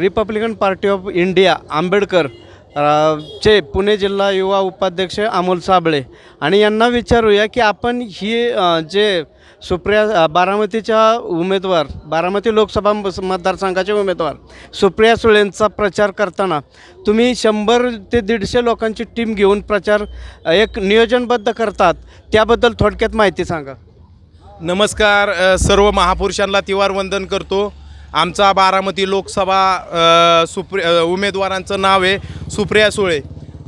Republican Party of India Ambedkar. चे पुणे जिल्हा युवा उपाध्यक्ष अमोल साबळे. आणि यांना विचारूया की आपण ही जे सुप्रिया बारामतीच्या उमेदवार बारामती लोकसभा मतदारसंघाचे उमेदवार सुप्रिया सुळेंचा प्रचार करताना तुम्ही शंभर ते दीडशे लोकांची टीम घेऊन प्रचार एक नियोजनबद्ध करतात त्याबद्दल थोडक्यात माहिती सांगा. नमस्कार सर्व महापुरुषांना तिवार वंदन करतो. आमचा बारामती लोकसभा सुप्रि उमेदवारांचं नाव आहे Supriya Sule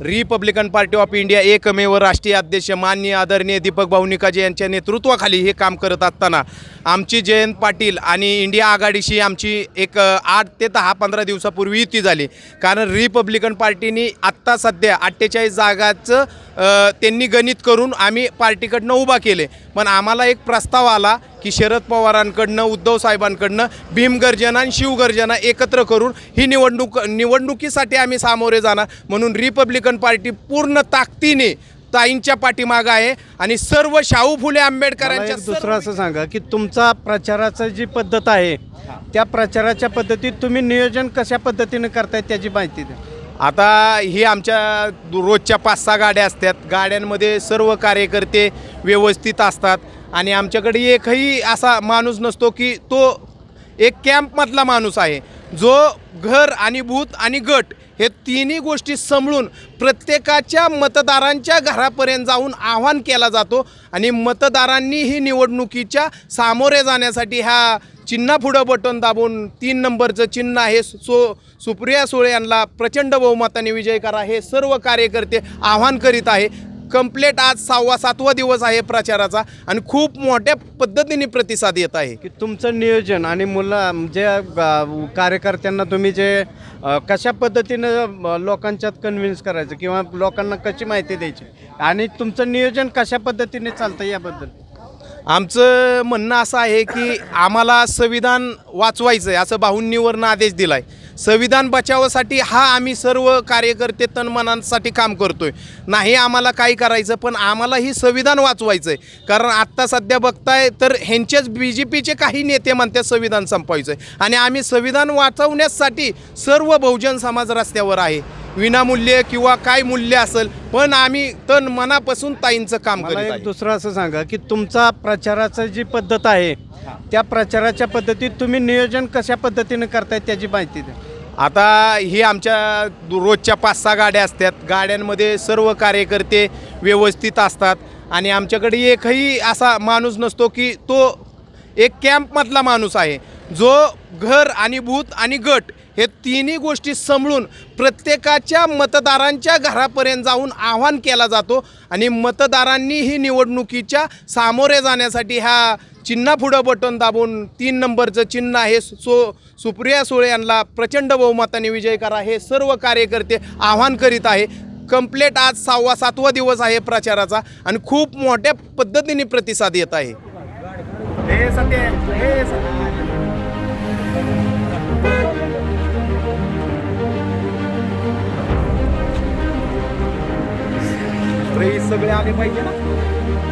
Republican Party of India एकमेव राष्ट्रीय अध्यक्ष माननीय आदरणीय दीपक भाऊ निकाजे यांच्या नेतृत्वाखाली हे काम करत असताना आमची जयंत पाटील आणि इंडिया आघाडीशी आमची एक आठ ते दहा पंधरा दिवसापूर्वी युती झाली. कारण रिपब्लिकन पार्टीनी आत्ता सध्या अठ्ठेचाळीस जागाचं त्यांनी गणित करून आम्ही पार्टीकडनं उभा केले. पण आम्हाला एक प्रस्ताव आला की शरद पवारांकडनं उद्धव साहेबांकडनं भीमगर्जना आणि शिवगर्जना एकत्र करून ही निवडणूक निवडणुकीसाठी आम्ही सामोरे जाणार. म्हणून रिपब्लिकन पार्टी पूर्ण ताकदीने ताईंच्या पाठीमागं आहे आणि सर्व शाहू फुले आंबेडकरांच्या दुसरं असं सांगा की तुमचा प्रचाराचा जी पद्धत आहे त्या प्रचाराच्या पद्धतीत तुम्ही नियोजन कशा पद्धतीने करताय त्याची माहिती द्या. आता ही आमच्या रोजच्या पाच सहा गाड्या असतात. गाड्यांमध्ये सर्व कार्यकर्ते व्यवस्थित असतात. आणि आमच्याकडे एकही असा माणूस नसतो की तो एक कॅम्पमधला माणूस आहे. जो घर आणि भूत आणि गट हे तिन्ही गोष्टी समळून प्रत्येकाच्या मतदारांच्या घरापर्यंत जाऊन आव्हान केला जातो. आणि मतदारांनी ही निवडणुकीच्या सामोरे जाण्यासाठी ह्या चिन्हा पुढं बटन दाबून तीन नंबरचं चिन्ह आहे. सो सुप्रिया सुळे यांना प्रचंड बहुमताने विजय करा हे सर्व कार्यकर्ते आव्हान करीत आहे. कंप्लेट आज सहावा सातवा दिवस आहे प्रचाराचा आणि खूप मोठ्या पद्धतीने प्रतिसाद येत आहे. की तुमचं नियोजन आणि मुलं जे अ, कार्यकर्त्यांना तुम्ही जे अ, कशा पद्धतीनं अ, लोकांच्यात कन्व्हिन्स करायचं किंवा लोकांना कशी माहिती द्यायची? आणि तुमचं नियोजन कशा पद्धतीने चालतं याबद्दल? आमचं म्हणणं असं आहे की आम्हाला संविधान वाचवायचं आहे असं बाहुंनीवरनं आदेश दिला आहे संविधान बचावासाठी हा आम्ही सर्व कार्यकर्ते तनमनांसाठी काम करतो आहे नाही आम्हाला काही करायचं पण आम्हाला ही संविधान वाचवायचं आहे कारण आत्ता सध्या बघताय तर ह्यांचेच बी जे पीचे काही नेते म्हणतात संविधान संपवायचं आहे आणि आम्ही संविधान वाचवण्यासाठी सर्व बहुजन समाज रस्त्यावर आहे. विनामूल्य किंवा काय मूल्य असेल पण आम्ही तन मनापासून ताईंचं काम मला करत एक दुसरं असं सांगा की तुमचा प्रचाराचा जी पद्धत आहे त्या प्रचाराच्या पद्धतीत तुम्ही नियोजन कशा पद्धतीने करताय त्याची माहिती द्या. आता ही आमच्या रोजच्या पाच सहा गाड्या असतात. गाड्यांमध्ये सर्व कार्यकर्ते व्यवस्थित असतात. आणि आमच्याकडे एकही असा माणूस नसतो की तो एक कॅम्पमधला माणूस आहे. जो घर आणि भूत आणि गट हे तिन्ही गोष्टी समळून प्रत्येकाच्या मतदारांच्या घरापर्यंत जाऊन आव्हान केला जातो आणि मतदारांनी ही निवडणुकीच्या सामोरे जाण्यासाठी ह्या चिन्हा पुढं बटन दाबून तीन नंबरचं चिन्ह आहे. सो सुप्रिया सुळे यांना प्रचंड बहुमताने विजय करा हे सर्व कार्यकर्ते आव्हान करीत आहे. कंप्लेट आज सहावा सातवा दिवस आहे प्रचाराचा आणि खूप मोठ्या पद्धतीने प्रतिसाद येत आहे. सगळे आले पाहिजे ना?